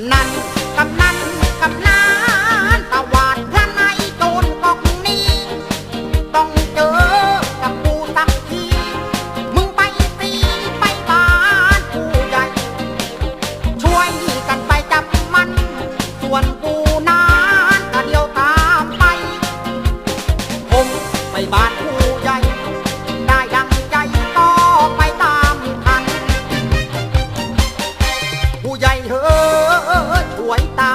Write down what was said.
ำนันกำนัน เธอช่วยตา